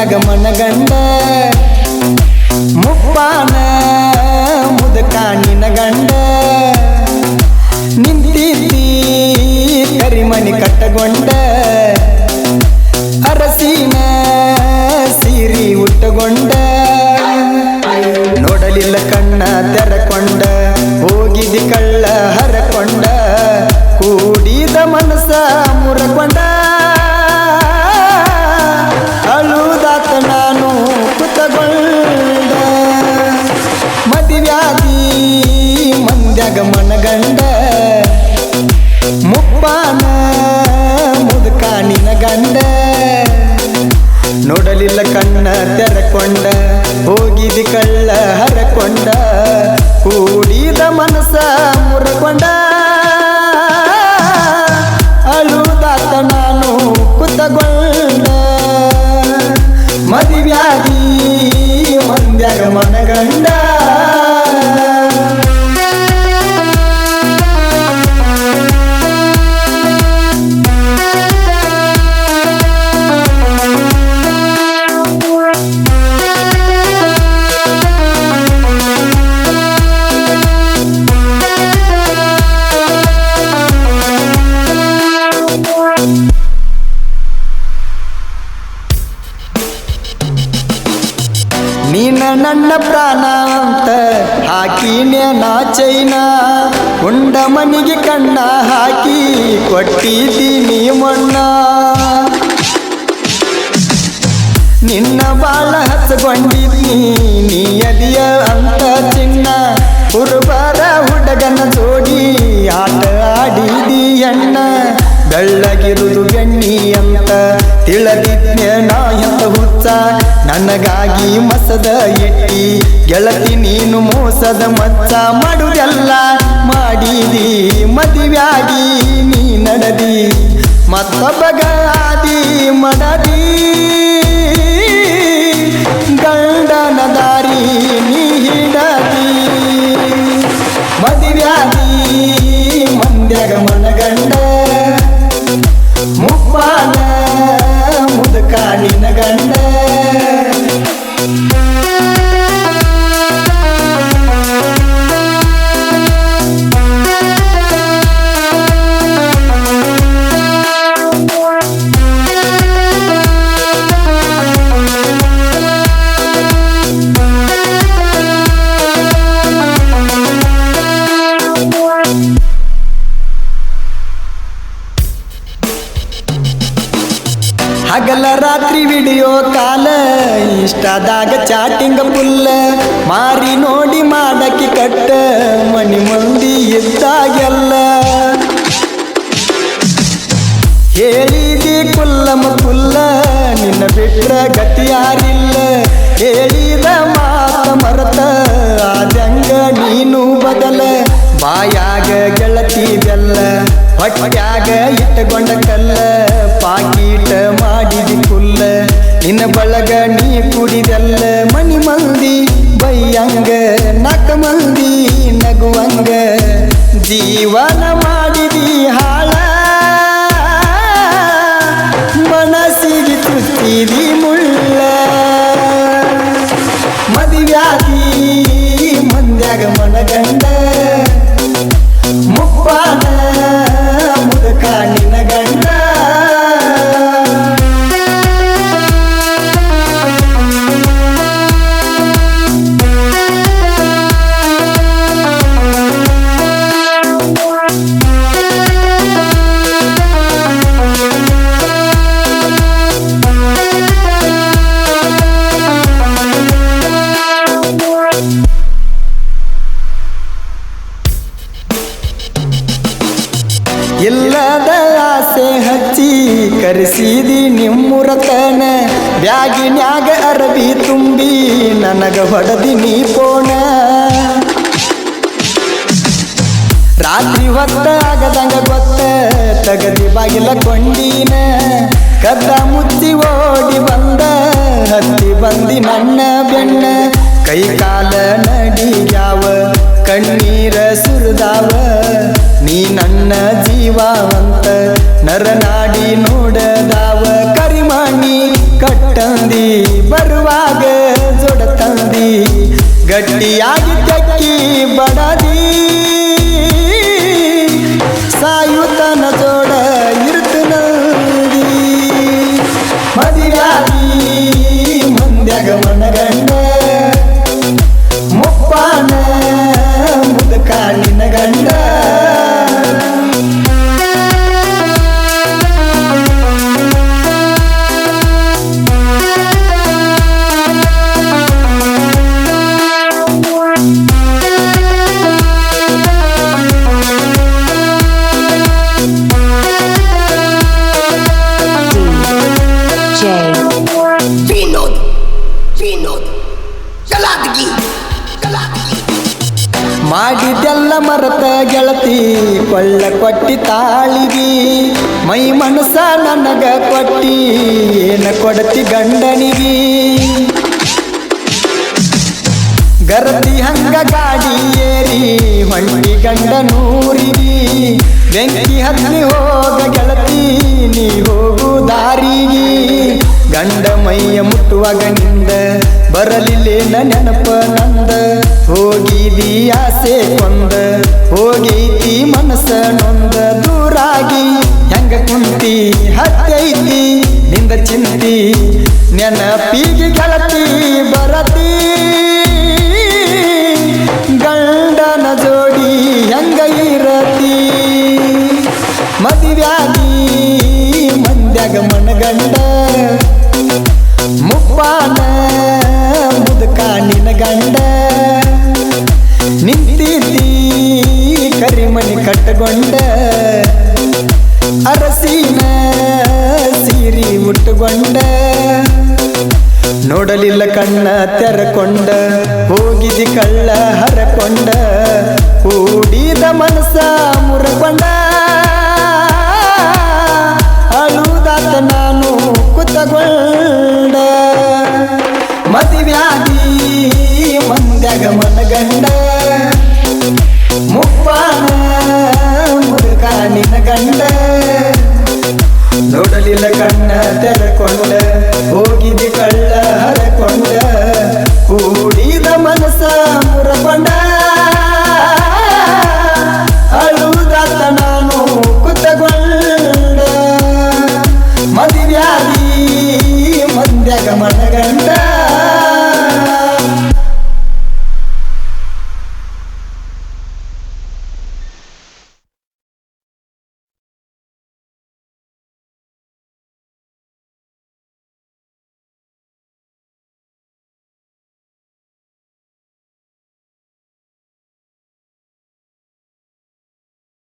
ಮಂದ್ಯಾಗ ಮನಗಂಡ ಮುಪ್ಪಾನ ಮುದಕ ನಿನ ಗಂಡ. ನಿಂತಿದ್ದಿ ಕರಿಮಣಿ ಕಟ್ಟಗೊಂಡ. ನೋಡಲಿಲ್ಲ ಕಣ್ಣ ತೆರಕೊಂಡ ಹೋಗಿದಿ ಕಳ್ಳ ಹರಕೊಂಡ. ಹಾಕಿನೇ ನಾ ಚೈನ, ಉಂಡ ಮನಿಗೆ ಕಣ್ಣ ಹಾಕಿ ಕೊಟ್ಟಿದ್ದೀನಿ ಮೊಣ್ಣ. ನಿನ್ನ ಬಾಳ ಹಚ್ಚಗೊಂಡಿದ್ನಿ ನೀ ಅದಿಯ ಅಂತ ಚಿನ್ನ. ಹುಡುಗನ ಜೋಡಿ ಆಟ ಆಡಿದಿ ಅಣ್ಣ ಬೆಳ್ಳಗಿರುದು ಎಣ್ಣಿ ಅಂತ ತಿಳದಿದ್ನೆ ನಾ ಎಂತ ಹುಚ್ಚ. ನನಗಾಗಿ ಮಸದ ಎಟ್ಟಿ, ಗೆಳತಿ ನೀನು ಮೋಸದ ಮಚ್ಚ. ಮಾಡುದೆಲ್ಲ ಮಾಡಿದಿ, ಮದುವೆಯಾಗಿ ನೀ ನಡದಿ. ಮತ್ತೊಬ್ಬಗಾದಿ ಮಡದಿ. ಕಾಲ, ಇಷ್ಟದಾಗ ಚಾಟಿಂಗ್ ಪುಲ್ಲ. ಮಾರಿ ನೋಡಿ ಮಾಡಕ್ಕೆ ಕಟ್ಟ ಮನಿ ಮಂದಿ ಇದ್ದಾಗೆಲ್ಲ. ಹೇಳಿದಿ ಕುಲ್ಲಮ ಕುಲ್ಲ, ನಿನ್ನ ಬಿಟ್ರ ಗತಿ ಯಾರಿಲ್ಲ. ಹೇಳಿದ ಮಾತ ಮರತ ಆದಂಗ ನೀನು ಬದಲ. ಬಾಯಾಗ ಗೆಳತಿ ಬೆಲ್ಲ ಪಾಕೀಟ ಮಾಡಿದಿ ಕುಲ್ಲ. ನಿನ್ನ ಬಳಗ ನೀ ಕುಡಿದಲ್ಲ ಮಣಿ ಮಂದಿ ಬೈಯಂಗ ನಕ ಮಂದಿ ನಗುವಂಗ ಜೀವನ ಕರೆಸಿದಿ ನಿಮ್ಮುರತನ, ಬ್ಯಾಗಿನ್ಯಾಗ ಅರಬಿ ತುಂಬಿ, ನನಗ ಹೊಡೆದಿ ನೀ ಪೋಣ. ರಾತ್ರಿ ಹೊತ್ತ ಆಗದಂಗ ಗೊತ್ತ, ತಗದಿ ಬಾಗಿಲ ಕೊಂಡೀನ. ಕದ್ದ ಮುಚ್ಚಿ ಓಡಿ ಬಂದ, ಹತ್ತಿ ಬಂದಿ ನನ್ನ ಬೆಣ್ಣ ಕೈ ಕಾಲ ನಡಿಯಾವ ಕಣ್ಣೀರ ಸುರಿದಾವ. ನೀ ನನ್ನ ಜೀವಾವಂತ, ನರನಾಡಿ ನೋಡದಾವ. ಕರಿಮಾಣಿ ಕಟ್ಟಂದಿ, ಬರುವಾಗ ಜೊಡತಂದಿ. ಗಟ್ಟಿಯಾಗಿ ತೆಕ್ಕಿ ಬಡದಿ. ಗೆಳತಿ ಕೊಳ್ಳ ಕೊಟ್ಟಿ ತಾಳಿಗಿ, ಮೈ ಮನಸ ನನಗ ಕೊಟ್ಟಿ, ಏನ ಕೊಡತಿ ಗಂಡನಿಗಿ. ಗರತಿ ಹಂಗ ಗಾಡಿ ಏರಿ, ಹೊಂಟಿ ಗಂಡ ನೂರಿಗಿ. ಬೆಂಕಿ ಹತ್ತಿ ಹೋಗ ಗೆಳತಿ, ನೀ ಹೋಗು ದಾರಿಗೆ ಗಂಡ ಮೈಯ ಮುಟ್ಟುವಾಗ ನಿಂದ ಬರಲಿಲ್ಲೇನ ನೆನಪ ನಂದ. ಹೋಗಿದಿ ಆಸೆ ಕೊಂದ, ಹೋಗೈತಿ ಮನಸ್ಸ ನೊಂದ. ದೂರಾಗಿ ಹೆಂಗ ಕುಂತಿ ಹತ್ತೈತಿ ನಿಂದ ಚಿಂತಿ, ನೆನಪಿಗೆ ಗೆಳತಿ. ಗಂಡ ನಿಂತಿದ್ದಿ ಕರಿಮಣಿ ಕಟ್ಟಗೊಂಡ. ಅರಸಿನ ಸೀರಿ ಉಟ್ಟುಕೊಂಡ ನೋಡಲಿಲ್ಲ ಕಣ್ಣ ತೆರಕೊಂಡ. ಹೋಗಿದಿ ಕಳ್ಳ ಹರಕೊಂಡ. ಕೂಡಿದ ಮನಸ ಮುರಕೊಂಡ Linda.